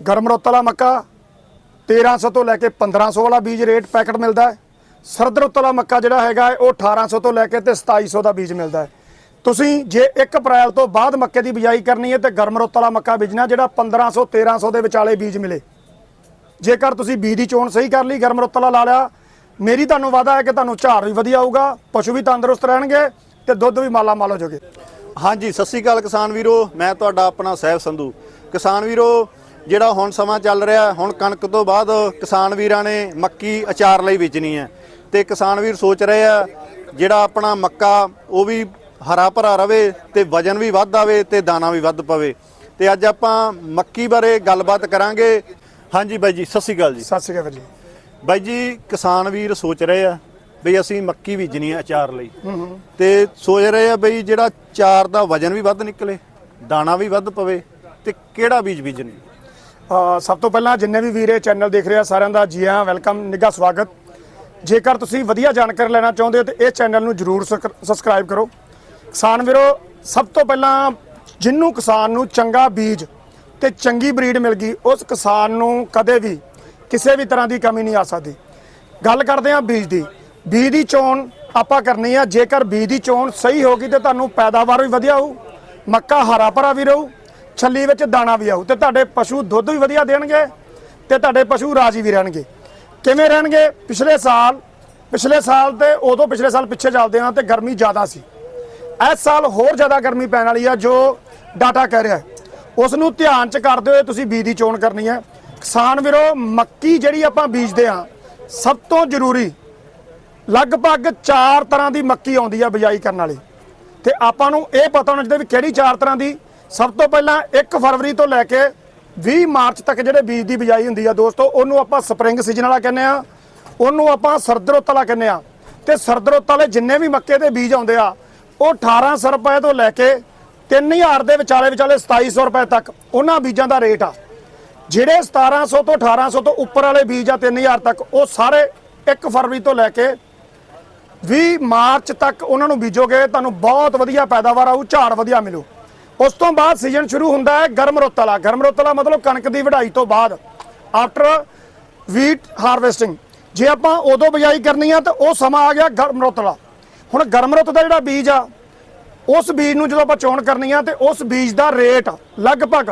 ਗਰਮ ਰੁੱਤ ਵਾਲਾ ਮੱਕਾ 1300 ਤੋਂ ਲੈ ਕੇ 1500 ਵਾਲਾ ਬੀਜ ਰੇਟ ਪੈਕਟ ਮਿਲਦਾ ਹੈ। ਸਰਦ ਰੁੱਤ ਵਾਲਾ ਮੱਕਾ ਜਿਹੜਾ ਹੈਗਾ ਹੈ, ਉਹ 1800 ਤੋਂ ਲੈ ਕੇ ਤੇ 2700 ਦਾ ਬੀਜ ਮਿਲਦਾ ਹੈ। ਤੁਸੀਂ ਜੇ 1 ਅਪ੍ਰੈਲ ਤੋਂ ਬਾਅਦ ਮੱਕੇ ਦੀ ਬਿਜਾਈ ਕਰਨੀ ਹੈ ਤੇ ਗਰਮ ਰੁੱਤ ਵਾਲਾ ਮੱਕਾ ਬੀਜਣਾ ਜਿਹੜਾ 1500 1300 ਦੇ ਵਿਚਾਲੇ ਬੀਜ ਮਿਲੇ। ਜੇਕਰ ਤੁਸੀਂ ਬੀਜ ਦੀ ਚੋਣ ਸਹੀ ਕਰ ਲਈ ਗਰਮ ਰੁੱਤ ਵਾਲਾ ਲਾ ਲਿਆ ਮੇਰੀ ਤੁਹਾਨੂੰ ਵਾਅਦਾ ਹੈ ਕਿ ਤੁਹਾਨੂੰ ਝਾੜ ਵੀ ਵਧੀਆ ਆਊਗਾ ਪਸ਼ੂ ਵੀ ਤੰਦਰੁਸਤ ਰਹਿਣਗੇ ਤੇ ਦੁੱਧ ਵੀ ਮਾਲਾ ਮਾਲ ਹੋ ਜਾਓਗੇ। ਹਾਂਜੀ ਸਤਿ ਸ੍ਰੀ ਅਕਾਲ ਕਿਸਾਨ ਵੀਰੋ ਮੈਂ ਤੁਹਾਡਾ ਆਪਣਾ ਸਹਿਬ ਸੰਧੂ। ਕਿਸਾਨ ਵੀਰੋ ਜਿਹੜਾ ਹੁਣ ਸਮਾਂ ਚੱਲ ਰਿਹਾ ਹੁਣ ਕਣਕ ਤੋਂ ਬਾਅਦ ਕਿਸਾਨ ਵੀਰਾਂ ਨੇ ਮੱਕੀ ਅਚਾਰ ਲਈ ਬੀਜਣੀ ਹੈ। ਤੇ ਕਿਸਾਨ ਵੀਰ ਸੋਚ ਰਹੇ ਆ ਜਿਹੜਾ ਆਪਣਾ ਮੱਕਾ ਉਹ ਵੀ ਹਰਾ ਭਰਾ ਰਵੇ ਤੇ ਵਜਨ ਵੀ ਵੱਧ ਆਵੇ ਤੇ ਦਾਣਾ ਵੀ ਵੱਧ ਪਵੇ। ਤੇ ਅੱਜ ਆਪਾਂ ਮੱਕੀ ਬਾਰੇ ਗੱਲਬਾਤ ਕਰਾਂਗੇ। ਹਾਂਜੀ ਬਾਈ ਜੀ ਸਤਿ ਸ੍ਰੀ ਅਕਾਲ ਜੀ। ਸਤਿ ਸ਼੍ਰੀ ਅਕਾਲ ਜੀ। ਬਾਈ ਜੀ ਕਿਸਾਨ ਵੀਰ ਸੋਚ ਰਹੇ ਆ ਬਈ ਅਸੀਂ ਮੱਕੀ ਬੀਜਣੀ ਆ ਅਚਾਰ ਲਈ। ਤੇ ਸੋਚ ਰਹੇ ਆ ਬਈ ਜਿਹੜਾ ਚਾਰ ਦਾ ਵਜਨ ਵੀ ਵੱਧ ਨਿਕਲੇ ਦਾਣਾ ਵੀ ਵੱਧ ਪਵੇ ਤੇ ਕਿਹੜਾ ਬੀਜ ਬੀਜਣੀ? ਸਭ ਤੋਂ ਪਹਿਲਾਂ ਜਿੰਨੇ ਵੀ ਵੀਰੇ ਚੈਨਲ ਦੇਖ ਰਹੇ ਆ, ਸਾਰਿਆਂ ਦਾ ਜੀ ਆਇਆਂ ਵੈਲਕਮ, ਨਿੱਘਾ ਸਵਾਗਤ। ਜੇਕਰ ਤੁਸੀਂ ਵਧੀਆ ਜਾਣਕਾਰੀ ਲੈਣਾ ਚਾਹੁੰਦੇ ਹੋ ਤੇ ਇਹ ਚੈਨਲ ਨੂੰ ਜਰੂਰ ਸਬਸਕ੍ਰਾਈਬ ਕਰੋ। ਕਿਸਾਨ ਵੀਰੋ, ਸਭ ਤੋਂ ਪਹਿਲਾਂ ਜਿੰਨੂੰ ਕਿਸਾਨ ਨੂੰ ਚੰਗਾ ਬੀਜ ਤੇ ਚੰਗੀ ਬਰੀਡ ਮਿਲ ਗਈ, ਉਸ ਕਿਸਾਨ ਨੂੰ ਕਦੇ ਵੀ ਕਿਸੇ ਵੀ ਤਰ੍ਹਾਂ ਦੀ ਕਮੀ ਨਹੀਂ ਆ ਸਕਦੀ। ਗੱਲ ਕਰਦੇ ਹਾਂ ਬੀਜ ਦੀ। ਬੀਜ ਦੀ ਚੋਣ ਆਪਾਂ ਕਰਨੀ ਆ, ਜੇਕਰ ਬੀਜ ਦੀ ਚੋਣ ਸਹੀ ਹੋਗੀ ਤੇ ਤੁਹਾਨੂੰ ਪੈਦਾਵਾਰ ਵੀ ਵਧੀਆ ਹੋਊ, ਮੱਕਾ ਹਰਾ ਭਰਾ ਵੀ ਰਹੂ ਛੱਲੀ ਵਿੱਚ ਦਾਣਾ ਵੀ ਆਊ ਤੇ ਤੁਹਾਡੇ ਪਸ਼ੂ ਦੁੱਧ ਵੀ ਵਧੀਆ ਦੇਣਗੇ ਤੇ ਤੁਹਾਡੇ ਪਸ਼ੂ ਰਾਜੀ ਵੀ ਰਹਿਣਗੇ। ਕਿਵੇਂ ਰਹਿਣਗੇ? ਪਿਛਲੇ ਸਾਲ ਪਿਛਲੇ ਸਾਲ ਤੇ ਉਦੋਂ ਪਿਛਲੇ ਸਾਲ ਪਿੱਛੇ ਚੱਲਦੇ ਹਾਂ ਤੇ ਗਰਮੀ ਜ਼ਿਆਦਾ ਸੀ। ਇਸ ਸਾਲ ਹੋਰ ਜ਼ਿਆਦਾ ਗਰਮੀ ਪੈਣ ਵਾਲੀ ਆ ਜੋ ਡਾਟਾ ਕਹਿ ਰਿਹਾ ਉਸ ਨੂੰ ਧਿਆਨ ਚ ਕਰਦੇ ਹੋਏ ਤੁਸੀਂ ਬੀਜ ਦੀ ਚੋਣ ਕਰਨੀ ਹੈ। ਕਿਸਾਨ ਵੀਰੋ, ਮੱਕੀ ਜਿਹੜੀ ਆਪਾਂ ਬੀਜਦੇ ਆ ਸਭ ਤੋਂ ਜ਼ਰੂਰੀ ਲਗਭਗ 4 ਤਰ੍ਹਾਂ ਦੀ ਮੱਕੀ ਆਉਂਦੀ ਆ ਬਿਜਾਈ ਕਰਨ ਵਾਲੀ। ਤੇ ਆਪਾਂ ਨੂੰ ਇਹ ਪਤਾ ਹੋਣਾ ਚਾਹੀਦਾ ਵੀ ਕਿਹੜੀ 4 ਤਰ੍ਹਾਂ ਦੀ ਸਭ ਤੋਂ ਪਹਿਲਾਂ 1 ਫਰਵਰੀ ਤੋਂ ਲੈ ਕੇ 20 ਮਾਰਚ ਤੱਕ ਜਿਹੜੇ ਬੀਜ ਦੀ ਬਿਜਾਈ ਹੁੰਦੀ ਆ ਦੋਸਤੋ, ਉਹਨੂੰ ਆਪਾਂ ਸਪਰਿੰਗ ਸੀਜ਼ਨ ਵਾਲਾ ਕਹਿੰਦੇ ਆ, ਉਹਨੂੰ ਆਪਾਂ ਸਰਦ ਰੁੱਤ ਵਾਲਾ ਕਹਿੰਦੇ ਆ। ਤੇ ਸਰਦਰੁੱਤ ਵਾਲੇ ਜਿੰਨੇ ਵੀ ਮੱਕੇ ਦੇ ਬੀਜ ਆਉਂਦੇ ਆ, ਉਹ 1800 ਰੁਪਏ ਤੋਂ ਲੈ ਕੇ 3000 ਦੇ ਵਿਚਾਲੇ ਵਿਚਾਲੇ 2700 ਰੁਪਏ ਤੱਕ ਉਹਨਾਂ ਬੀਜਾਂ ਦਾ ਰੇਟ ਆ। ਜਿਹੜੇ 1700 ਤੋਂ 1800 ਤੋਂ ਉੱਪਰ ਵਾਲੇ ਬੀਜ ਆ 3000 ਤੱਕ, ਉਹ ਸਾਰੇ 1 ਫਰਵਰੀ ਤੋਂ ਲੈ ਕੇ 20 ਮਾਰਚ ਤੱਕ ਉਹਨਾਂ ਨੂੰ ਬੀਜੋਗੇ, ਤੁਹਾਨੂੰ ਬਹੁਤ ਵਧੀਆ ਪੈਦਾਵਾਰ ਆਊ, ਝਾੜ ਵਧੀਆ ਮਿਲੂ। ਉਸ ਤੋਂ ਬਾਅਦ ਸੀਜ਼ਨ ਸ਼ੁਰੂ ਹੁੰਦਾ ਹੈ ਗਰਮ ਰੁੱਤ ਵਾਲਾ ਗਰਮ ਰੁੱਤ ਵਾਲਾ ਮਤਲਬ ਕਣਕ ਦੀ ਵਢਾਈ ਤੋਂ ਬਾਅਦ ਆਫਟਰ ਵੀਟ ਹਾਰਵੈਸਟਿੰਗ ਜੇ ਆਪਾਂ ਉਦੋਂ ਬਿਜਾਈ ਕਰਨੀ ਆ ਤਾਂ ਉਹ ਸਮਾਂ ਆ ਗਿਆ ਗਰਮ ਰੁੱਤ ਵਾਲਾ ਹੁਣ ਗਰਮ ਰੁੱਤ ਦਾ ਜਿਹੜਾ ਬੀਜ ਆ, ਉਸ ਬੀਜ ਨੂੰ ਜਦੋਂ ਆਪਾਂ ਚੋਣ ਕਰਨੀ ਆ ਤੇ ਉਸ ਬੀਜ ਦਾ ਰੇਟ ਲਗਭਗ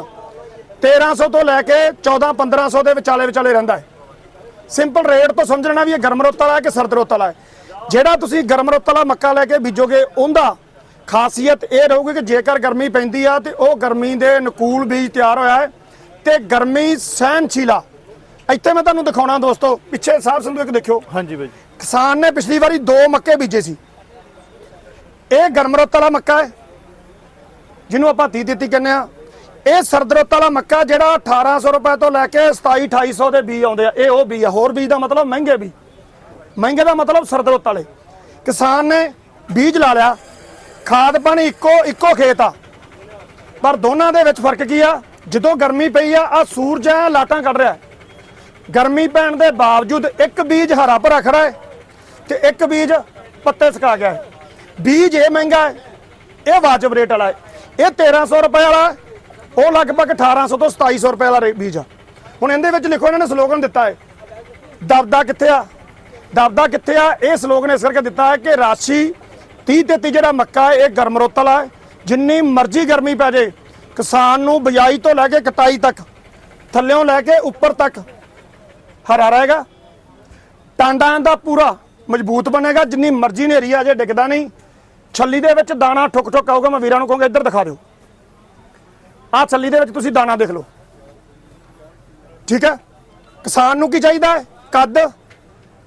1300 ਤੋਂ ਲੈ ਕੇ 14 1500 ਦੇ ਵਿਚਾਲੇ ਵਿਚਾਲੇ ਰਹਿੰਦਾ ਹੈ। ਸਿੰਪਲ ਰੇਟ ਤੋਂ ਸਮਝਣਾ ਵੀ ਇਹ ਗਰਮ ਰੁੱਤ ਵਾਲਾ ਹੈ ਕਿ ਸਰਦ ਰੁੱਤ ਵਾਲਾ ਹੈ। ਜਿਹੜਾ ਤੁਸੀਂ ਗਰਮ ਰੁੱਤ ਵਾਲਾ ਮੱਕਾ ਲੈ ਕੇ ਬੀਜੋਗੇ, ਉਹਦਾ ਖਾਸੀਅਤ ਇਹ ਰਹੂਗੀ ਕਿ ਜੇਕਰ ਗਰਮੀ ਪੈਂਦੀ ਆ ਤੇ ਉਹ ਗਰਮੀ ਦੇ ਅਨੁਕੂਲ ਬੀਜ ਤਿਆਰ ਹੋਇਆ ਹੈ ਤੇ ਗਰਮੀ ਸਹਿਨਸ਼ੀਲਾ ਇੱਥੇ ਮੈਂ ਤੁਹਾਨੂੰ ਦਿਖਾਉਣਾ ਦੋਸਤੋ ਪਿੱਛੇ ਸਾਹਿਬ ਸੰਧੂ ਇੱਕ ਦੇਖਿਓ। ਹਾਂਜੀ ਬਾਈ ਕਿਸਾਨ ਨੇ ਪਿਛਲੀ ਵਾਰੀ ਦੋ ਮੱਕੇ ਬੀਜੇ ਸੀ। ਇਹ ਗਰਮ ਰੁੱਤ ਵਾਲਾ ਮੱਕਾ ਹੈ ਜਿਹਨੂੰ ਆਪਾਂ 30 ਦਿੱਤੀ ਕਹਿੰਦੇ ਆ ਇਹ ਸਰਦ ਰੁੱਤ ਵਾਲਾ ਮੱਕਾ ਜਿਹੜਾ 1800 ਰੁਪਏ ਤੋਂ ਲੈ ਕੇ 27 2800 ਦੇ ਬੀ ਆਉਂਦੇ ਆ। ਇਹ ਉਹ ਬੀ ਆ। ਹੋਰ ਬੀਜ ਦਾ ਮਤਲਬ ਮਹਿੰਗੇ ਵੀ ਮਹਿੰਗੇ ਦਾ ਮਤਲਬ ਸਰਦ ਰੁੱਤ ਵਾਲੇ। ਕਿਸਾਨ ਨੇ ਬੀਜ ਲਾ ਲਿਆ। ਖਾਦ ਪਾਣੀ ਇੱਕੋ ਇੱਕੋ ਖੇਤ ਆ। ਪਰ ਦੋਨਾਂ ਦੇ ਵਿੱਚ ਫ਼ਰਕ ਕੀ ਆ? ਜਦੋਂ ਗਰਮੀ ਪਈ ਆ ਆ ਸੂਰਜ ਆ ਲਾਟਾਂ ਕੱਢ ਰਿਹਾ। ਗਰਮੀ ਪੈਣ ਦੇ ਬਾਵਜੂਦ ਇੱਕ ਬੀਜ ਹਰਾ ਭਰਾ ਖੜਾ ਹੈ ਤੇ ਇੱਕ ਬੀਜ ਪੱਤੇ ਸੁਕਾ ਗਿਆ ਹੈ। ਬੀਜ ਇਹ ਮਹਿੰਗਾ ਹੈ, ਇਹ ਵਾਜਬ ਰੇਟ ਵਾਲਾ ਹੈ। ਇਹ 1300 ਰੁਪਏ ਵਾਲਾ ਉਹ ਲਗਭਗ 1800 ਤੋਂ 2700 ਰੁਪਏ ਵਾਲਾ ਰੇ- ਬੀਜ ਆ। ਹੁਣ ਇਹਦੇ ਵਿੱਚ ਲਿਖੋ, ਇਹਨਾਂ ਨੇ ਸਲੋਗਨ ਦਿੱਤਾ ਹੈ, ਦਬਦਾ ਕਿੱਥੇ ਆ? ਦਬਦਾ ਕਿੱਥੇ ਆ? ਇਹ ਸਲੋਗਨ ਇਸ ਕਰਕੇ ਦਿੱਤਾ ਹੈ ਕਿ ਰਾਸ਼ੀ 30 33 ਜਿਹੜਾ ਮੱਕਾ ਹੈ, ਇਹ ਗਰਮ ਰੋਤਲ ਹੈ। ਜਿੰਨੀ ਮਰਜ਼ੀ ਗਰਮੀ ਪੈ ਜੇ, ਕਿਸਾਨ ਨੂੰ ਬਜਾਈ ਤੋਂ ਲੈ ਕੇ ਕਟਾਈ ਤੱਕ, ਥੱਲਿਓਂ ਲੈ ਕੇ ਉੱਪਰ ਤੱਕ ਹਰਾ ਰਹੇਗਾ। ਟਾਂਡਾ ਦਾ ਪੂਰਾ ਮਜ਼ਬੂਤ ਬਣੇਗਾ, ਜਿੰਨੀ ਮਰਜ਼ੀ ਨੇਰੀ ਆ ਜੇ, ਡਿੱਗਦਾ ਨਹੀਂ। ਛੱਲੀ ਦੇ ਵਿੱਚ ਦਾਣਾ ਠੁਕ ਠੁਕ ਆਊਗਾ, ਮੈਂ ਵੀਰਾਂ ਨੂੰ ਕਹੂੰਗਾ, ਇੱਧਰ ਦਿਖਾ ਦਿਓ। ਆਹ ਛੱਲੀ ਦੇ ਵਿੱਚ ਤੁਸੀਂ ਦਾਣਾ ਦੇਖ ਲਓ। ਠੀਕ ਹੈ? ਕਿਸਾਨ ਨੂੰ ਕੀ ਚਾਹੀਦਾ ਕੱਦ।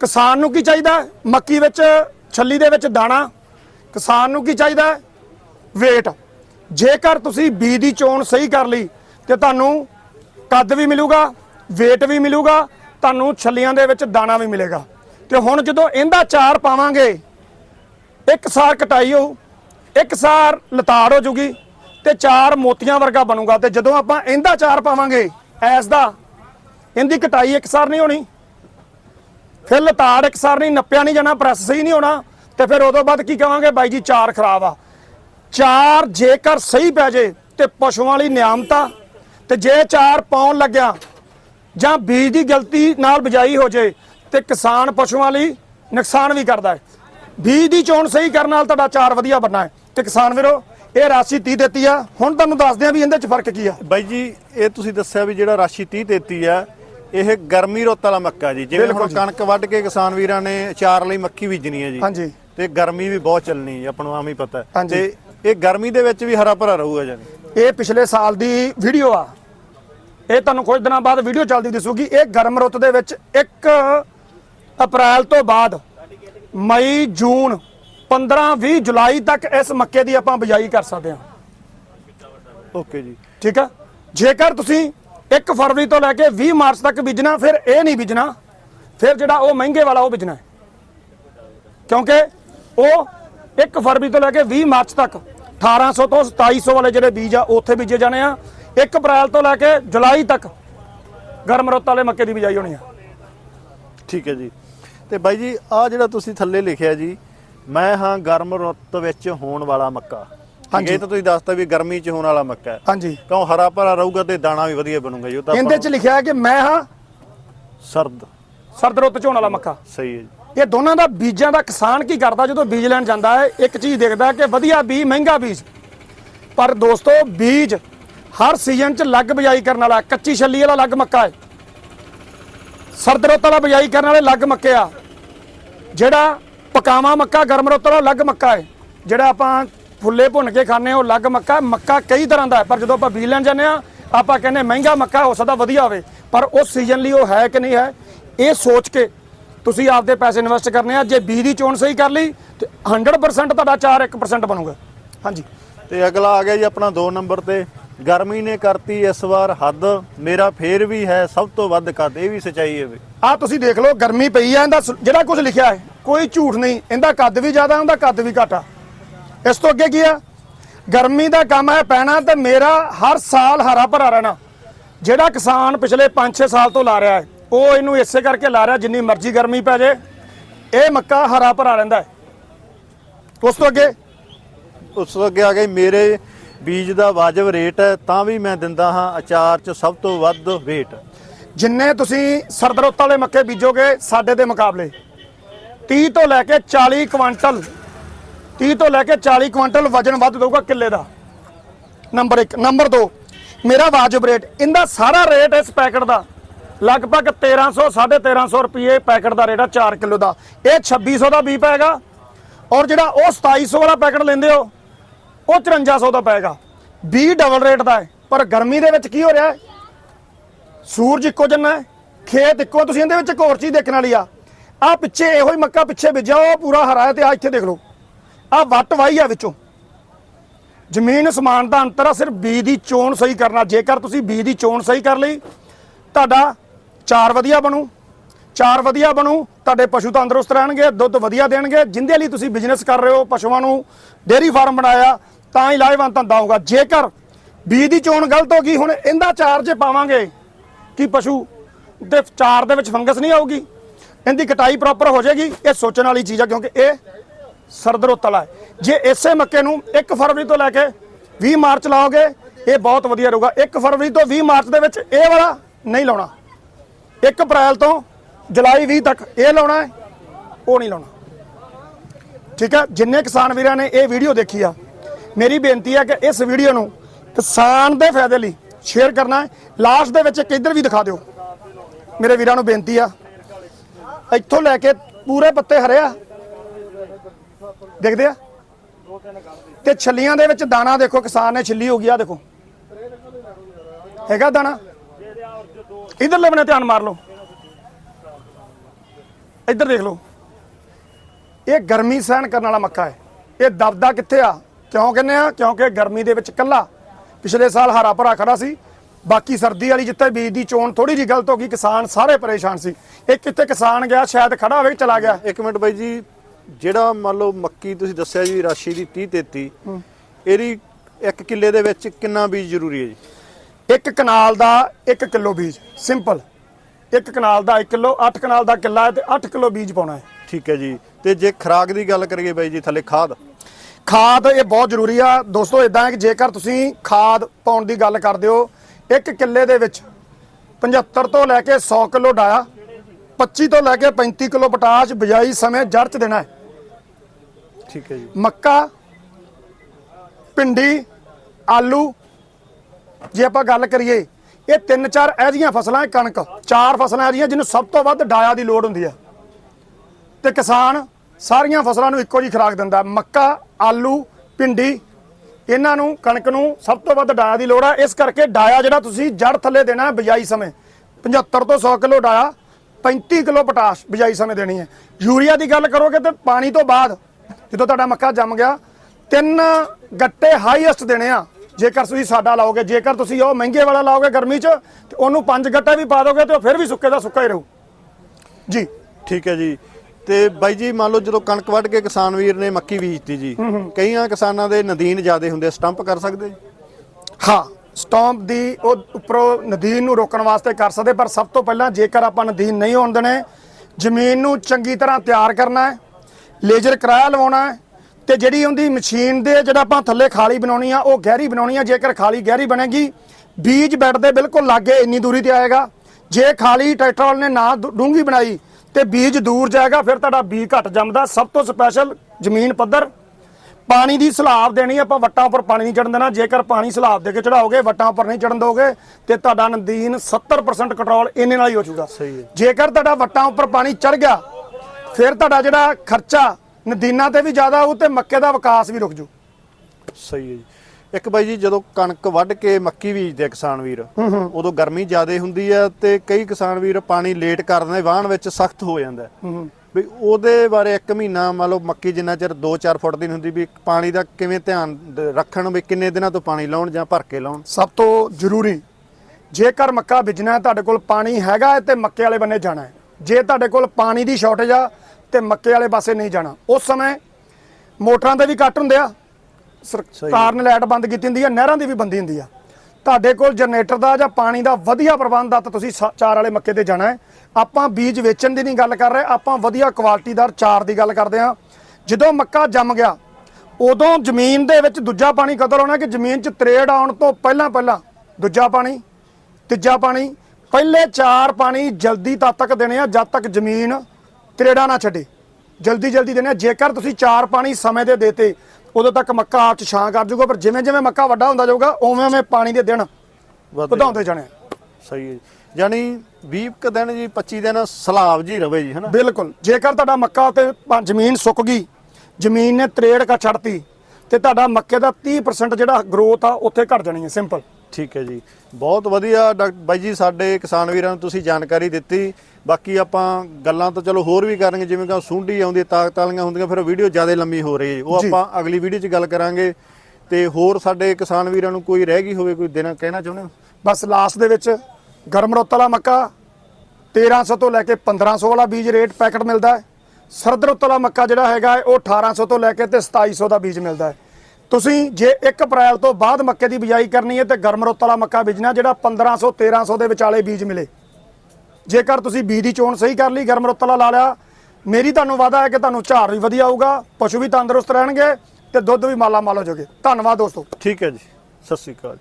ਕਿਸਾਨ ਨੂੰ ਕੀ ਚਾਹੀਦਾ ਮੱਕੀ ਵਿੱਚ, ਛੱਲੀ ਦੇ ਵਿੱਚ ਦਾਣਾ। ਕਿਸਾਨ ਨੂੰ ਕੀ ਚਾਹੀਦਾ ਹੈ? ਵੇਟ ਜੇਕਰ ਤੁਸੀਂ ਬੀ ਦੀ ਚੋਣ ਸਹੀ ਕਰ ਲਈ, ਤੇ ਤੁਹਾਨੂੰ ਕੱਦ ਵੀ ਮਿਲੂਗਾ ਵੇਟ ਵੀ ਮਿਲੂਗਾ, ਤੁਹਾਨੂੰ ਛੱਲੀਆਂ ਦੇ ਵਿੱਚ ਦਾਣਾ ਵੀ ਮਿਲੇਗਾ। ਤੇ ਹੁਣ ਜਦੋਂ ਇਹਦਾ ਚਾਰ ਪਾਵਾਂਗੇ, ਇੱਕ ਸਾਰ ਕਟਾਈ ਹੋਊ, ਇੱਕ ਸਾਰ ਲਤਾੜ ਹੋ ਜੂਗੀ, ਤੇ ਚਾਰ ਮੋਤੀਆਂ ਵਰਗਾ ਬਣੂਗਾ। ਤੇ ਜਦੋਂ ਆਪਾਂ ਇਹਦਾ ਚਾਰ ਪਾਵਾਂਗੇ, ਐਸ ਦਾ, ਇਹਦੀ ਕਟਾਈ ਇੱਕ ਸਾਰ ਨਹੀਂ ਹੋਣੀ। ਫਿਰ ਲਤਾੜ ਇੱਕ ਸਾਰ ਨਹੀਂ, ਨੱਪਿਆ ਨਹੀਂ ਜਾਣਾ, ਪ੍ਰੈਸ ਸਹੀ ਨਹੀਂ ਹੋਣਾ। ਤੇ ਫਿਰ ਉਦੋਂ ਬਾਅਦ ਕੀ ਕਵਾਂਗੇ? ਬਾਈ ਜੀ ਚਾਰ ਖਰਾਬ ਆ। ਚਾਰ ਜੇਕਰ ਸਹੀ ਪੈ ਜੇ ਤੇ ਪਸ਼ੂਆਂ ਵਾਲੀ ਨਿਆਮਤਾ ਤੇ ਜੇ ਚਾਰ ਪਾਉਣ ਲੱਗਿਆ ਜਾਂ ਬੀਜ ਦੀ ਗਲਤੀ ਨਾਲ ਬਿਜਾਈ ਹੋ ਜੇ ਤੇ ਕਿਸਾਨ ਪਸ਼ੂਆਂ ਲਈ ਨੁਕਸਾਨ ਵੀ ਕਰਦਾ ਹੈ। ਬੀਜ ਦੀ ਚੋਣ ਸਹੀ ਕਰਨ ਨਾਲ ਤੁਹਾਡਾ ਚਾਰ ਵਧੀਆ ਬਣਨਾ ਹੈ। ਤੇ ਕਿਸਾਨ ਵੀਰੋ ਇਹ ਰਾਸ਼ੀ 30 ਦਿੱਤੀ ਆ। ਹੁਣ ਤੁਹਾਨੂੰ ਦੱਸਦੇ ਆ ਵੀ ਇਹਦੇ ਚ ਫ਼ਰਕ ਕੀ ਆ। ਬਾਈ ਜੀ ਇਹ ਤੁਸੀਂ ਦੱਸਿਆ ਵੀ ਜਿਹੜਾ ਰਾਸ਼ੀ 30 33 ਆ ਇਹ ਗਰਮੀ ਰੁੱਤ ਵਾਲਾ ਮੱਕਾ ਜੀ। ਜਿਵੇਂ ਹੁਣ। ਕਣਕ ਵੱਢ ਕੇ ਕਿਸਾਨ ਵੀਰਾਂ ਨੇ ਅਚਾਰ ਲਈ ਮੱਕੀ ਬੀਜਣੀ ਹੈ ਜੀ। ਹਾਂਜੀ। ਤੇ ਗਰਮੀ ਵੀ ਬਹੁਤ ਚੱਲਣੀ ਹੈ ਆਪਾਂ ਨੂੰ ਆਮ ਹੀ ਪਤਾ ਹੈ। ਹਾਂਜੀ। ਤੇ ਇਹ ਗਰਮੀ ਦੇ ਵਿੱਚ ਵੀ ਹਰਾ ਭਰਾ ਰਹੂਗਾ ਜਾਨੀ ਇਹ ਪਿਛਲੇ ਸਾਲ ਦੀ ਵੀਡੀਓ ਆ। ਇਹ ਤੁਹਾਨੂੰ ਕੁਝ ਦਿਨਾਂ ਬਾਅਦ ਵੀਡੀਓ ਚੱਲਦੀ ਦਿਸੂਗੀ। ਇਹ ਗਰਮ ਰੁੱਤ ਦੇ ਵਿੱਚ 1 ਅਪ੍ਰੈਲ ਤੋਂ ਬਾਅਦ ਮਈ ਜੂਨ 15 20 ਜੁਲਾਈ ਤੱਕ ਇਸ ਮੱਕੇ ਦੀ ਆਪਾਂ ਬਿਜਾਈ ਕਰ ਸਕਦੇ ਹਾਂ। ਓਕੇ ਜੀ। ਠੀਕ ਆ? ਜੇਕਰ ਤੁਸੀਂ 1 ਫਰਵਰੀ ਤੋਂ ਲੈ ਕੇ 20 ਮਾਰਚ ਤੱਕ ਬੀਜਣਾ ਫਿਰ ਇਹ ਨਹੀਂ ਬੀਜਣਾ ਫਿਰ ਜਿਹੜਾ ਉਹ ਮਹਿੰਗੇ ਵਾਲਾ ਉਹ ਬੀਜਣਾ ਹੈ। ਕਿਉਂਕਿ ਉਹ 1 ਫਰਵਰੀ ਤੋਂ ਲੈ ਕੇ 20 ਮਾਰਚ ਤੱਕ 1800 ਤੋਂ 2700 ਵਾਲੇ ਜਿਹੜੇ ਬੀਜ ਆ ਉੱਥੇ ਬੀਜੇ ਜਾਣੇ ਆ। 1 ਅਪ੍ਰੈਲ ਤੋਂ ਲੈ ਕੇ ਜੁਲਾਈ ਤੱਕ ਗਰਮ ਰੁੱਤ ਵਾਲੇ ਮੱਕੇ ਦੀ ਬਿਜਾਈ ਹੋਣੀ ਆ। ਠੀਕ ਹੈ ਜੀ। ਤੇ ਬਾਈ ਜੀ ਆ ਜਿਹੜਾ ਤੁਸੀਂ ਥੱਲੇ ਲਿਖਿਆ ਜੀ ਮੈਂ ਹਾਂ ਗਰਮ ਰੁੱਤ ਵਿੱਚ ਹੋਣ ਵਾਲਾ ਮੱਕਾ। ਹਾਂਜੀ। ਇਹ ਤਾਂ ਤੁਸੀਂ ਦੱਸਤਾ ਵੀ ਗਰਮੀ 'ਚ ਹੋਣ ਵਾਲਾ ਮੱਕਾ ਹੈ। ਹਾਂਜੀ। ਕਿਉਂ ਹਰਾ ਭਰਾ ਰਹੂਗਾ ਤੇ ਦਾਣਾ ਵੀ ਵਧੀਆ ਬਣੂਗਾ ਜੀ ਉਹ ਤਾਂ ਇਹਦੇ ਚ ਲਿਖਿਆ ਹੈ ਕਿ ਮੈਂ ਹਾਂ ਸਰਦ। ਸਰਦ ਰੁੱਤ ਚ ਹੋਣ ਵਾਲਾ ਮੱਕਾ। ਸਹੀ ਹੈ ਜੀ। ਇਹ ਦੋਨਾਂ ਦਾ ਬੀਜਾਂ ਦਾ ਕਿਸਾਨ ਕੀ ਕਰਦਾ ਜਦੋਂ ਬੀਜ ਲੈਣ ਜਾਂਦਾ ਹੈ? ਇੱਕ ਚੀਜ਼ ਦੇਖਦਾ ਕਿ ਵਧੀਆ ਬੀਜ, ਮਹਿੰਗਾ ਬੀਜ। ਪਰ ਦੋਸਤੋ, ਬੀਜ ਹਰ ਸੀਜ਼ਨ 'ਚ ਲੱਗ ਬਿਜਾਈ ਕਰਨ ਵਾਲਾ, ਕੱਚੀ ਛੱਲੀ ਵਾਲਾ ਲੱਗ ਮੱਕਾ ਹੈ। ਸਰਦ ਰੁੱਤ ਵਾਲਾ ਬਿਜਾਈ ਕਰਨ ਵਾਲੇ ਲੱਗ ਮੱਕੇ ਆ। ਜਿਹੜਾ ਪਕਾਵਾ ਮੱਕਾ, ਗਰਮ ਰੁੱਤ ਵਾਲਾ ਲੱਗ ਮੱਕਾ ਹੈ। ਜਿਹੜਾ ਆਪਾਂ ਫੁੱਲੇ ਭੁੰਨ ਕੇ ਖਾਂਦੇ ਹਾਂ, ਉਹ ਲੱਗ ਮੱਕਾ ਮੱਕਾ ਕਈ ਤਰ੍ਹਾਂ ਦਾ ਹੈ, ਪਰ ਜਦੋਂ ਆਪਾਂ ਬੀਜ ਲੈਣ ਜਾਂਦੇ ਆ ਆਪਾਂ ਕਹਿੰਦੇ ਮਹਿੰਗਾ ਮੱਕਾ ਹੋ ਸਕਦਾ ਵਧੀਆ ਹੋਵੇ। ਪਰ ਉਸ ਸੀਜ਼ਨ ਲਈ ਉਹ ਹੈ ਕਿ ਨਹੀਂ ਹੈ? ਇਹ ਸੋਚ ਕੇ ਤੁਸੀਂ ਆਪਦੇ ਪੈਸੇ ਇਨਵੈਸਟ ਕਰਨੇ ਆ ਜੇ ਬੀਜ ਦੀ ਚੋਣ ਸਹੀ ਕਰ ਲਈ ਤੇ 100% ਤੁਹਾਡਾ 4 1% ਬਣੂਗਾ। ਹਾਂਜੀ। ਤੇ ਅਗਲਾ ਆ ਗਿਆ ਜੀ ਆਪਣਾ 2 ਨੰਬਰ ਤੇ। ਗਰਮੀ ਨੇ ਕਰਤੀ ਇਸ ਵਾਰ ਹੱਦ ਮੇਰਾ ਫੇਰ ਵੀ ਹੈ ਸਭ ਤੋਂ ਵੱਧ ਕੱਦ ਇਹ ਵੀ ਸਚਾਈ ਹੈ ਵੀ। ਆ ਤੁਸੀਂ ਦੇਖ ਲਓ ਗਰਮੀ ਪਈ ਆ ਇਹਦਾ ਸ- ਜਿਹੜਾ ਕੁਝ ਲਿਖਿਆ ਹੈ ਕੋਈ ਝੂਠ ਨਹੀਂ ਇਹਦਾ ਕੱਦ ਵੀ ਜ਼ਿਆਦਾ ਉਹਦਾ ਕੱਦ ਵੀ ਘੱਟ ਆ। ਇਸ ਤੋਂ ਅੱਗੇ ਕੀ ਆ? ਗਰਮੀ ਦਾ ਕੰਮ ਹੈ ਪੈਣਾ ਤੇ ਮੇਰਾ ਹਰ ਸਾਲ ਹਰਾ ਭਰਾ ਰਹਿਣਾ। ਜਿਹੜਾ ਕਿਸਾਨ ਪਿਛਲੇ 5-6 ਸਾਲ ਤੋਂ ਲਾ ਰਿਹਾ ਹੈ ਉਹ ਇਹਨੂੰ ਇਸੇ ਕਰਕੇ ਲਾ ਰਿਹਾ ਜਿੰਨੀ ਮਰਜ਼ੀ ਗਰਮੀ ਪੈ ਜੇ। ਇਹ ਮੱਕਾ ਹਰਾ ਭਰਾ ਰਹਿੰਦਾ ਉਸ ਤੋਂ ਅੱਗੇ? ਉਸ ਤੋਂ ਅੱਗੇ ਆ ਗਈ ਮੇਰੇ ਬੀਜ ਦਾ ਵਾਜਬ ਰੇਟ ਹੈ ਤਾਂ ਵੀ ਮੈਂ ਦਿੰਦਾ ਹਾਂ ਅਚਾਰ 'ਚ ਸਭ ਤੋਂ ਵੱਧ ਵੇਟ ਜਿੰਨੇ ਤੁਸੀਂ ਸਰਦ ਰੁੱਤ ਵਾਲੇ ਮੱਕੇ ਬੀਜੋਗੇ ਸਾਡੇ ਦੇ ਮੁਕਾਬਲੇ 30 ਤੋਂ ਲੈ ਕੇ 40 ਕੁਆਂਟਲ 30 ਤੋਂ ਲੈ ਕੇ 40 ਕੁਆਂਟਲ ਵਜਨ ਵੱਧ ਦਊਗਾ ਕਿੱਲੇ ਦਾ। ਨੰਬਰ 1 ਨੰਬਰ 2 ਮੇਰਾ ਵਾਜਬ ਰੇਟ ਇਹਦਾ ਸਾਰਾ ਰੇਟ ਇਸ ਪੈਕਟ ਦਾ। ਲਗਭਗ 1300 1350 ਰੁਪਏ ਪੈਕਟ ਦਾ ਰੇਟ ਆ 4 ਕਿਲੋ ਦਾ। ਇਹ 2600 ਦਾ ਬੀ ਪੈਗਾ ਔਰ ਜਿਹੜਾ ਉਹ 2700 ਵਾਲਾ ਪੈਕਟ ਲੈਂਦੇ ਹੋ, ਉਹ 5400 ਦਾ ਪੈਗਾ ਬੀ ਡਬਲ ਰੇਟ ਦਾ ਹੈ, ਪਰ ਗਰਮੀ ਦੇ ਵਿੱਚ ਕੀ ਹੋ ਰਿਹਾ ਹੈ? ਸੂਰਜ ਇੱਕੋ ਜਿੰਨਾ ਹੈ, ਖੇਤ ਇੱਕੋ ਤੁਸੀਂ ਇਹਦੇ ਵਿੱਚ ਇੱਕ ਹੋਰ ਚੀਜ਼ ਦੇਖਣ ਵਾਲੀ ਆ। ਆ ਪਿੱਛੇ ਇਹੋ ਹੀ ਮੱਕਾ ਪਿੱਛੇ ਬੀਜਿਆ, ਉਹ ਪੂਰਾ ਹਰਾ ਹੈ ਤੇ ਆ ਇੱਥੇ ਦੇਖ ਲਓ। ਆ ਵੱਟ ਵਾਈ ਆ ਵਿੱਚੋਂ। ਜ਼ਮੀਨ ਸਮਾਨ ਦਾ ਅੰਤਰ ਆ, ਸਿਰਫ ਬੀਜ ਦੀ ਚੋਣ ਸਹੀ ਕਰਨਾ। ਜੇਕਰ ਤੁਸੀਂ ਬੀਜ ਦੀ ਚੋਣ ਸਹੀ ਕਰ ਲਈ, ਤੁਹਾਡਾ ਚਾਰ ਵਧੀਆ ਬਣੂ। ਚਾਰ ਵਧੀਆ ਬਣੂ, ਤੁਹਾਡੇ ਪਸ਼ੂ ਤੰਦਰੁਸਤ ਰਹਿਣਗੇ, ਦੁੱਧ ਵਧੀਆ ਦੇਣਗੇ, ਜਿੰਦੇ ਲਈ ਤੁਸੀਂ ਬਿਜ਼ਨਸ ਕਰ ਰਹੇ ਹੋ, ਪਸ਼ੂਆਂ ਨੂੰ ਡੇਅਰੀ ਫਾਰਮ ਬਣਾਇਆ, ਤਾਂ ਹੀ ਲਾਹੇਵੰਦ ਧੰਦਾ ਹੋਊਗਾ। ਜੇਕਰ ਬੀਜ ਦੀ ਚੋਣ ਗਲਤ ਹੋ ਗਈ, ਹੁਣ ਇਹਦਾ ਚਾਰ ਜੇ ਪਾਵਾਂਗੇ ਕਿ ਪਸ਼ੂ ਦੇ ਚਾਰ ਦੇ ਵਿੱਚ ਫੰਗਸ ਨਹੀਂ ਆਊਗੀ, ਇਹਦੀ ਕਟਾਈ ਪ੍ਰੋਪਰ ਹੋ ਜਾਏਗੀ, ਇਹ ਸੋਚਣ ਵਾਲੀ ਚੀਜ਼ ਆ, ਕਿਉਂਕਿ ਇਹ ਸਰਦ ਵਾਲਾ ਹੈ ਜੇ ਇਸੇ ਮੱਕੇ ਨੂੰ 1 ਫਰਵਰੀ ਤੋਂ ਲੈ ਕੇ 20 ਮਾਰਚ ਲਾਓਗੇ, ਇਹ ਬਹੁਤ ਵਧੀਆ ਰਹੂਗਾ। 1 ਫਰਵਰੀ ਤੋਂ 20 ਮਾਰਚ ਦੇ ਵਿੱਚ ਇਹ ਵਾਲਾ ਨਹੀਂ ਲਾਉਣਾ। 1 ਅਪ੍ਰੈਲ ਤੋਂ ਜੁਲਾਈ 20 ਤੱਕ ਇਹ ਲਾਉਣਾ ਹੈ, ਉਹ ਨਹੀਂ ਲਾਉਣਾ। ਠੀਕ ਹੈ? ਜਿੰਨੇ ਕਿਸਾਨ ਵੀਰਾਂ ਨੇ ਇਹ ਵੀਡੀਓ ਦੇਖੀ ਆ, ਮੇਰੀ ਬੇਨਤੀ ਹੈ ਕਿ ਇਸ ਵੀਡੀਓ ਨੂੰ ਕਿਸਾਨ ਦੇ ਫਾਇਦੇ ਲਈ ਸ਼ੇਅਰ ਕਰਨਾ ਹੈ। ਲਾਸਟ ਦੇ ਵਿੱਚ ਇੱਕ ਇੱਧਰ ਵੀ ਦਿਖਾ ਦਿਓ। ਮੇਰੇ ਵੀਰਾਂ ਨੂੰ ਬੇਨਤੀ ਆ, ਇੱਥੋਂ ਲੈ ਕੇ ਪੂਰੇ ਪੱਤੇ ਹਰੇ ਆ। ਦੇਖਦੇ ਆ? ਤੇ ਛੱਲੀਆਂ ਦੇ ਵਿੱਚ ਦਾਣਾ ਦੇਖੋ, ਕਿਸਾਨ ਨੇ ਛਿੱਲੀ ਹੋ ਗਈ ਆ, ਦੇਖੋ। ਹੈਗਾ ਦਾਣਾ? ਇਧਰਲੇ ਬਨੇ ਧਿਆਨ ਮਾਰ ਲਓ। ਇੱਧਰ ਦੇਖ ਲਓ। ਇਹ ਗਰਮੀ ਸਹਿਣ ਕਰਨ ਵਾਲਾ ਮੱਕਾ ਹੈ। ਇਹ ਦਬਦਾ ਕਿੱਥੇ ਆ? ਕਿਉਂ ਕਹਿੰਦੇ ਆ? ਕਿਉਂਕਿ ਗਰਮੀ ਦੇ ਵਿੱਚ ਕੱਲਾ ਪਿਛਲੇ ਸਾਲ ਹਰਾ ਭਰਾ ਖੜਾ ਸੀ। ਬਾਕੀ ਸਰਦੀ ਵਾਲੀ ਜਿੱਥੇ ਬੀਜ ਦੀ ਚੋਣ ਥੋੜੀ ਜਿਹੀ ਗਲਤ ਹੋ ਗਈ ਕਿਸਾਨ ਸਾਰੇ ਪਰੇਸ਼ਾਨ ਸੀ। ਇਹ ਕਿੱਥੇ ਕਿਸਾਨ ਗਿਆ ਸ਼ਾਇਦ ਖੜਾ ਹੋਵੇ ਚਲਾ ਗਿਆ। ਇੱਕ ਮਿੰਟ ਬਾਈ ਜੀ ਜਿਹੜਾ ਮੰਨ ਲਓ ਮੱਕੀ ਤੁਸੀਂ ਦੱਸਿਆ ਜੀ ਰਾਸ਼ੀ ਦੀ 30 33 ਇਹਦੀ ਇੱਕ ਕਿੱਲੇ ਦੇ ਵਿੱਚ ਕਿੰਨਾ ਬੀਜ ਜ਼ਰੂਰੀ ਹੈ ਜੀ? ਇੱਕ ਕਨਾਲ ਦਾ 1 ਕਿਲੋ ਬੀਜ ਸਿੰਪਲ। ਇੱਕ ਕਨਾਲ ਦਾ 1 ਕਿਲੋ 8 ਕਨਾਲ ਦਾ ਕਿੱਲਾ ਹੈ ਤੇ 8 ਕਿਲੋ ਬੀਜ ਪਾਉਣਾ ਹੈ। ਠੀਕ ਹੈ ਜੀ। ਤੇ ਜੇ ਖਰਾਕ ਦੀ ਗੱਲ ਕਰੀਏ ਬਾਈ ਜੀ ਥੱਲੇ ਖਾਦ। ਖਾਦ ਇਹ ਬਹੁਤ ਜ਼ਰੂਰੀ ਆ। ਦੋਸਤੋ ਇਦਾਂ ਹੈ ਕਿ ਜੇਕਰ ਤੁਸੀਂ ਖਾਦ ਪਾਉਣ ਦੀ ਗੱਲ ਕਰਦੇ ਹੋ ਇੱਕ ਕਿੱਲੇ ਦੇ ਵਿੱਚ 75 ਤੋਂ ਲੈ ਕੇ 100 ਕਿਲੋ ਡਾਇਆ 25 ਤੋਂ ਲੈ ਕੇ 35 ਕਿਲੋ ਪੋਟਾਸ਼ ਬਿਜਾਈ ਸਮੇਂ ਜੜ ਚ ਦੇਣਾ ਹੈ। ਠੀਕ ਹੈ ਜੀ। ਮੱਕਾ ਭਿੰਡੀ ਆਲੂ ਜੇ ਆਪਾਂ ਗੱਲ ਕਰੀਏ, ਇਹ ਤਿੰਨ ਚਾਰ ਇਹੋ ਜਿਹੀਆਂ ਫਸਲਾਂ ਹੈ ਕਣਕ, ਚਾਰ ਫਸਲਾਂ ਇਹੋ ਜਿਹੀਆਂ ਜਿਹਨੂੰ ਸਭ ਤੋਂ ਵੱਧ ਡਾਇਆ ਦੀ ਲੋੜ ਹੁੰਦੀ ਆ। ਤੇ ਕਿਸਾਨ ਸਾਰੀਆਂ ਫਸਲਾਂ ਨੂੰ ਇੱਕੋ ਜਿਹੀ ਖੁਰਾਕ ਦਿੰਦਾ, ਮੱਕਾ, ਆਲੂ, ਭਿੰਡੀ, ਇਹਨਾਂ ਨੂੰ, ਕਣਕ ਨੂੰ ਸਭ ਤੋਂ ਵੱਧ ਡਾਇਆ ਦੀ ਲੋੜ ਆ। ਇਸ ਕਰਕੇ ਡਾਇਆ ਜਿਹੜਾ ਤੁਸੀਂ ਜੜ ਥੱਲੇ ਦੇਣਾ ਹੈ ਬਿਜਾਈ ਸਮੇਂ। 75 ਤੋਂ 100 ਕਿਲੋ ਡਾਇਆ 35 ਕਿਲੋ ਪੋਟਾਸ਼ ਬਿਜਾਈ ਸਮੇਂ ਦੇਣੀ ਹੈ। ਯੂਰੀਆ ਦੀ ਗੱਲ ਕਰੋਗੇ ਤੇ ਪਾਣੀ ਤੋਂ ਬਾਅਦ ਜਦੋਂ ਤੁਹਾਡਾ ਮੱਕਾ ਜੰਮ ਗਿਆ, ਤਿੰਨ ਗੱਟੇ ਹਾਈਐਸਟ ਦੇਣੇ ਆ। ਜੇਕਰ ਤੁਸੀਂ ਸਾਡਾ ਲਾਓਗੇ ਜੇਕਰ ਤੁਸੀਂ ਉਹ ਮਹਿੰਗੇ ਵਾਲਾ ਲਾਓਗੇ ਗਰਮੀ 'ਚ ਤੇ ਉਹਨੂੰ ਪੰਜ ਗੱਟੇ ਵੀ ਪਾ ਦੋਗੇ ਤੇ ਉਹ ਫਿਰ ਵੀ ਸੁੱਕੇ ਦਾ ਸੁੱਕਾ ਹੀ ਰਹੂ। ਜੀ। ਠੀਕ ਹੈ ਜੀ। ਤੇ ਬਾਈ ਜੀ ਮੰਨ ਲਓ ਜਦੋਂ ਕਣਕ ਵੱਢ ਕੇ ਕਿਸਾਨ ਵੀਰ ਨੇ ਮੱਕੀ ਬੀਜਤੀ ਜੀ ਕਈਆਂ ਕਿਸਾਨਾਂ ਦੇ ਨਦੀਨ ਜ਼ਿਆਦੇ ਹੁੰਦੇ ਸਟੰਪ ਕਰ ਸਕਦੇ? ਜੀ? ਹਾਂ ਸਟੌਂਪ ਦੀ ਉਹ ਉੱਪਰੋਂ ਨਦੀਨ ਨੂੰ ਰੋਕਣ ਵਾਸਤੇ ਕਰ ਸਕਦੇ ਪਰ ਸਭ ਤੋਂ ਪਹਿਲਾਂ ਜੇਕਰ ਆਪਾਂ ਨਦੀਨ ਨਹੀਂ ਹੋਣ ਦੇਣੇ ਜ਼ਮੀਨ ਨੂੰ ਚੰਗੀ ਤਰ੍ਹਾਂ ਤਿਆਰ ਕਰਨਾ ਹੈ ਲੇਜ਼ਰ ਕਿਰਾਇਆ ਲਵਾਉਣਾ ਹੈ ਤੇ ਜਿਹੜੀ ਉਹਦੀ ਮਸ਼ੀਨ ਦੇ ਜਿਹੜਾ ਆਪਾਂ ਥੱਲੇ ਖਾਲੀ ਬਣਾਉਣੀ ਆ ਉਹ ਗਹਿਰੀ ਬਣਾਉਣੀ ਆ ਜੇਕਰ ਖਾਲੀ ਗਹਿਰੀ ਬਣੇਗੀ ਬੀਜ ਬੈੱਡ ਦੇ ਬਿਲਕੁਲ ਲਾਗੇ ਇੰਨੀ ਦੂਰੀ ਤੇ ਆਏਗਾ। ਜੇ ਖਾਲੀ ਟਰੈਕਟਰ ਵਾਲੇ ਨੇ ਨਾ ਡੂ- ਡੂੰਘੀ ਬਣਾਈ ਤੇ ਬੀਜ ਦੂਰ ਜਾਏਗਾ ਫਿਰ ਤੁਹਾਡਾ ਬੀਜ ਘੱਟ ਜੰਮਦਾ। ਸਭ ਤੋਂ ਸਪੈਸ਼ਲ ਜ਼ਮੀਨ ਪੱਧਰ। ਪਾਣੀ ਦੀ ਸਲਾਬ ਦੇਣੀ ਆਪਾਂ ਵੱਟਾਂ ਉੱਪਰ ਪਾਣੀ ਨਹੀਂ ਚੜਨ ਦੇਣਾ। ਜੇਕਰ ਪਾਣੀ ਸਲਾਬ ਦੇ ਕੇ ਚੜਾਓਗੇ ਵੱਟਾਂ ਉੱਪਰ ਨਹੀਂ ਚੜਨ ਦੋਗੇ ਤੇ ਤੁਹਾਡਾ ਨਦੀਨ 70% ਕੰਟਰੋਲ ਇਹਨੇ ਨਾਲ ਹੀ ਹੋ ਜਾਊਗਾ। ਸਹੀ ਹੈ। ਜੇਕਰ ਤੁਹਾਡਾ ਵੱਟਾਂ ਉੱਪਰ ਪਾਣੀ ਚੜ ਗਿਆ ਫਿਰ ਤੁਹਾਡਾ ਜਿਹੜਾ ਖਰਚਾ ਨਦੀਨਾਂ ਤੇ ਵੀ ਜ਼ਿਆਦਾ ਹੋਊ ਤੇ ਮੱਕੇ ਦਾ ਵਿਕਾਸ ਵੀ ਰੁਕ ਜੂ। ਸਹੀ ਹੈ ਜੀ। ਇੱਕ ਬਾਈ ਜੀ ਜਦੋਂ ਕਣਕ ਵੱਢ ਕੇ ਮੱਕੀ ਬੀਜਦੇ ਆ ਕਿਸਾਨ ਵੀਰ ਉਦੋਂ ਗਰਮੀ ਜ਼ਿਆਦੇ ਹੁੰਦੀ ਹੈ ਤੇ ਕਈ ਕਿਸਾਨ ਵੀਰ ਪਾਣੀ ਲੇਟ ਕਰ ਦਿੰਦੇ ਵਾਹਣ ਵਿੱਚ ਸਖਤ ਹੋ ਜਾਂਦਾ। ਵੀ ਉਹਦੇ ਬਾਰੇ ਇੱਕ ਮਹੀਨਾ ਮੰਨ ਲਓ ਮੱਕੀ ਜਿੰਨਾ ਚਿਰ 2-4 ਫੁੱਟ ਦੀ ਹੁੰਦੀ ਵੀ ਪਾਣੀ ਦਾ ਕਿਵੇਂ ਧਿਆਨ ਰੱਖਣ ਵੀ ਕਿੰਨੇ ਦਿਨਾਂ ਤੋਂ ਪਾਣੀ ਲਾਉਣ ਜਾਂ ਭਰ ਕੇ ਲਾਉਣ। ਸਭ ਤੋਂ ਜ਼ਰੂਰੀ ਜੇਕਰ ਮੱਕਾ ਬੀਜਣਾ ਹੈ ਤੁਹਾਡੇ ਕੋਲ ਪਾਣੀ ਹੈਗਾ ਤੇ ਮੱਕੇ ਵਾਲੇ ਬੰਨੇ ਜਾਣਾ ਹੈ। ਜੇ ਤੁਹਾਡੇ ਕੋਲ ਪਾਣੀ ਦੀ ਸ਼ਾਰਟੇਜ ਆ ਤੇ ਮੱਕੇ ਵਾਲੇ ਪਾਸੇ ਨਹੀਂ ਜਾਣਾ। ਉਸ ਸਮੇਂ ਮੋਟਰਾਂ ਦੇ ਵੀ ਕੱਟ ਹੁੰਦੇ ਆ। ਸਰਕਾਰ ਨੇ ਲਾਈਟ ਬੰਦ ਕੀਤੀ ਹੁੰਦੀ ਆ ਨਹਿਰਾਂ ਦੀ ਵੀ ਬੰਦੀ ਹੁੰਦੀ ਆ। ਤੁਹਾਡੇ ਕੋਲ ਜਨਰੇਟਰ ਦਾ ਜਾਂ ਪਾਣੀ ਦਾ ਵਧੀਆ ਪ੍ਰਬੰਧ ਆ ਤਾਂ ਤੁਸੀਂ ਚਾਰ ਵਾਲੇ ਮੱਕੇ ਤੇ ਜਾਣਾ ਹੈ। ਆਪਾਂ ਬੀਜ ਵੇਚਣ ਦੀ ਨਹੀਂ ਗੱਲ ਕਰ ਰਹੇ ਆਪਾਂ ਵਧੀਆ ਕੁਆਲਿਟੀਦਾਰ ਚਾਰ ਦੀ ਗੱਲ ਕਰਦੇ ਆ। ਜਦੋਂ ਮੱਕਾ ਜੰਮ ਗਿਆ ਉਦੋਂ ਜ਼ਮੀਨ ਦੇ ਵਿੱਚ ਦੂਜਾ ਪਾਣੀ ਕਦੋਂ ਲਾਉਣਾ ਕਿ ਜ਼ਮੀਨ 'ਚ ਤਰੇੜ ਆਉਣ ਤੋਂ ਪਹਿਲਾਂ ਪਹਿਲਾਂ ਦੂਜਾ ਪਾਣੀ ਤੀਜਾ ਪਾਣੀ ਪਹਿਲੇ ਚਾਰ ਪਾਣੀ ਜਲਦੀ ਤਦ ਤੱਕ ਦੇਣੇ ਆ ਜਦ ਤੱਕ ਜ਼ਮੀਨ ਤਰੇੜਾ ਨਾ ਛੱਡੇ। ਜਲਦੀ ਜਲਦੀ ਦੇਣੇ ਜੇਕਰ ਤੁਸੀਂ ਚਾਰ ਪਾਣੀ ਸਮੇਂ ਦੇ ਦੇਤੇ ਉਦੋਂ ਤੱਕ ਮੱਕਾ ਆਪ ਚ ਛਾਂ ਕਰ ਜਾਊਗਾ ਪਰ ਜਿਵੇਂ ਜਿਵੇਂ ਮੱਕਾ ਵੱਡਾ ਹੁੰਦਾ ਜਾਊਗਾ ਉਵੇਂ ਉਵੇਂ ਪਾਣੀ ਦੇ ਦਿਨ ਵਧਾਉਂਦੇ ਜਾਣੇ। ਸਹੀ ਹੈ। ਯਾਨੀ 20 ਕੁ ਦਿਨ ਜੀ 25 ਦਿਨ ਸਲਾਬ ਜੀ ਰਵੇ ਜੀ ਹਨਾ? ਬਿਲਕੁਲ। ਜੇਕਰ ਤੁਹਾਡਾ ਮੱਕਾ ਤੇ ਜ਼ਮੀਨ ਸੁੱਕ ਗਈ ਜ਼ਮੀਨ ਨੇ ਤਰੇੜ ਕਾ ਛੱਡਤੀ ਤੇ ਤੁਹਾਡਾ ਮੱਕੇ ਦਾ 30% ਜਿਹੜਾ ਗਰੋਥ ਆ ਉੱਥੇ ਘਟ ਜਾਣੀ ਹੈ। ਸਿੰਪਲ ਠੀਕ ਹੈ ਜੀ। ਬਹੁਤ ਵਧੀਆ ਡਾਕ- ਬਾਈ ਜੀ ਸਾਡੇ ਕਿਸਾਨ ਵੀਰਾਂ ਨੂੰ ਤੁਸੀਂ ਜਾਣਕਾਰੀ ਦਿੱਤੀ। ਬਾਕੀ ਆਪਾਂ ਗੱਲਾਂ ਤਾਂ ਚਲੋ ਹੋਰ ਵੀ ਕਰਾਂਗੇ ਜਿਵੇਂ ਕਿ ਸੁੰਡੀ ਆਉਂਦੀ ਤਾਕਤ ਵਾਲੀਆਂ ਹੁੰਦੀਆਂ ਫਿਰ ਵੀਡੀਓ ਜ਼ਿਆਦਾ ਲੰਮੀ ਹੋ ਰਹੀ ਹੈ ਉਹ। ਆਪਾਂ ਅਗਲੀ ਵੀਡੀਓ 'ਚ ਗੱਲ ਕਰਾਂਗੇ। ਤੇ ਹੋਰ ਸਾਡੇ ਕਿਸਾਨ ਵੀਰਾਂ ਨੂੰ ਕੋਈ ਰਹਿ ਗਈ ਹੋਵੇ ਕੋਈ ਦੇਣਾ ਕਹਿਣਾ ਚਾਹੁੰਦੇ ਹੋ? ਬਸ ਲਾਸਟ ਦੇ ਵਿੱਚ ਗਰਮ ਰੁੱਤ ਵਾਲਾ ਮੱਕਾ 1300 ਤੋਂ ਲੈ ਕੇ 1500 ਵਾਲਾ ਬੀਜ ਰੇਟ ਪੈਕਟ ਮਿਲਦਾ ਹੈ। ਸਰਦ ਰੁੱਤ ਵਾਲਾ ਮੱਕਾ ਜਿਹੜਾ ਹੈਗਾ ਉਹ 1800 ਤੋਂ ਲੈ ਕੇ ਤੇ 2700 ਦਾ ਬੀਜ ਮਿਲਦਾ ਹੈ। ਤੁਸੀਂ ਜੇ 1 ਅਪ੍ਰੈਲ ਤੋਂ ਬਾਅਦ ਮੱਕੇ ਦੀ ਬਿਜਾਈ ਕਰਨੀ ਹੈ ਤੇ ਗਰਮ ਰੁੱਤ ਵਾਲਾ ਮੱਕਾ ਬੀਜਣਾ, ਜਿਹੜਾ 1500 1300 ਦੇ ਵਿਚਾਲੇ ਬੀਜ ਮਿਲੇ। ਜੇਕਰ ਤੁਸੀਂ ਬੀਜ ਦੀ ਚੋਣ ਸਹੀ ਕਰ ਲਈ, ਗਰਮ ਰੁੱਤ ਵਾਲਾ ਲਾ ਲਿਆ, ਮੇਰੀ ਤੁਹਾਨੂੰ ਵਾਅਦਾ ਹੈ ਕਿ ਤੁਹਾਨੂੰ ਝਾੜ ਵੀ ਵਧੀਆ ਆਊਗਾ, ਪਸ਼ੂ ਵੀ ਤੰਦਰੁਸਤ ਰਹਿਣਗੇ ਤੇ ਦੁੱਧ ਵੀ ਮਾਲਾ ਮਾਲ ਹੋ ਜਾਓਗੇ। ਧੰਨਵਾਦ ਦੋਸਤੋ। ਠੀਕ ਹੈ ਜੀ। ਸਤਿ ਸ਼੍ਰੀ ਅਕਾਲ